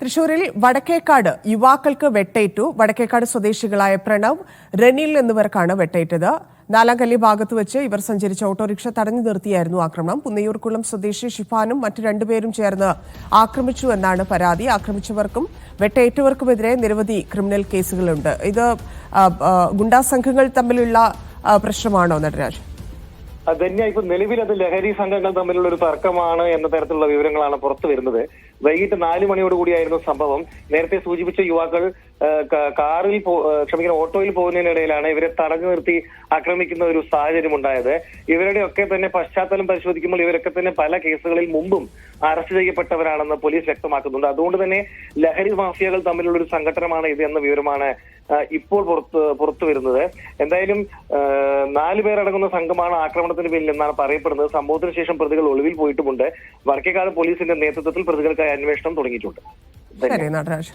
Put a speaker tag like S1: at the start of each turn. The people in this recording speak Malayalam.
S1: തൃശൂരിൽ വടക്കേക്കാട് യുവാക്കൾക്ക് വെട്ടേറ്റു. വടക്കേക്കാട് സ്വദേശികളായ പ്രണവ് റെനിൽ എന്നിവർക്കാണ് വെട്ടേറ്റത്. നാലാംകല്ലി ഭാഗത്ത് വെച്ച് ഇവർ സഞ്ചരിച്ച ഓട്ടോറിക്ഷ തടഞ്ഞു നിർത്തിയായിരുന്നു ആക്രമണം. പുന്നയൂർക്കുളം സ്വദേശി ഷിഫാനും മറ്റു രണ്ടുപേരും ചേർന്ന് ആക്രമിച്ചു എന്നാണ് പരാതി. ആക്രമിച്ചവർക്കും വെട്ടേറ്റവർക്കുമെതിരെ നിരവധി ക്രിമിനൽ കേസുകളുണ്ട്. ഇത് ഗുണ്ടാ സംഘങ്ങൾ തമ്മിലുള്ള പ്രശ്നമാണോ നടരാജ്?
S2: ധന്യ ഇപ്പൊ നിലവിൽ അത് ലഹരി സംഘങ്ങൾ തമ്മിലുള്ള ഒരു തർക്കമാണ് എന്ന തരത്തിലുള്ള വിവരങ്ങളാണ് പുറത്തു വരുന്നത്. വൈകിട്ട് നാല് മണിയോടുകൂടിയായിരുന്നു സംഭവം. നേരത്തെ സൂചിപ്പിച്ച യുവാക്കൾ കാറിൽ ക്ഷമിക്കണം ഓട്ടോയിൽ പോകുന്നതിനിടയിലാണ് ഇവരെ തടഞ്ഞു നിർത്തി ആക്രമിക്കുന്ന ഒരു സാഹചര്യം ഉണ്ടായത് ഇവരുടെ ഒക്കെ തന്നെ പശ്ചാത്തലം പരിശോധിക്കുമ്പോൾ ഇവരൊക്കെ തന്നെ പല കേസുകളിൽ മുമ്പും അറസ്റ്റ് ചെയ്യപ്പെട്ടവരാണെന്ന് പോലീസ് വ്യക്തമാക്കുന്നുണ്ട്. അതുകൊണ്ട് തന്നെ ലഹരി മാഫിയകൾ തമ്മിലുള്ള ഒരു സംഘടനമാണ് ഇത് എന്ന വിവരമാണ് ഇപ്പോൾ പുറത്ത് പുറത്തു വരുന്നത്. എന്തായാലും നാലു പേരടങ്ങുന്ന സംഘമാണ് ആക്രമണത്തിന് പിന്നിൽ എന്നാണ് പറയപ്പെടുന്നത്. സംഭവത്തിന് ശേഷം പ്രതികൾ ഒളിവിൽ പോയിട്ടുമുണ്ട്. വർക്കേക്കാട് പോലീസിന്റെ നേതൃത്വത്തിൽ പ്രതികൾക്കായി അന്വേഷണം തുടങ്ങിയിട്ടുണ്ട്.
S1: ശരി നടരാജ്.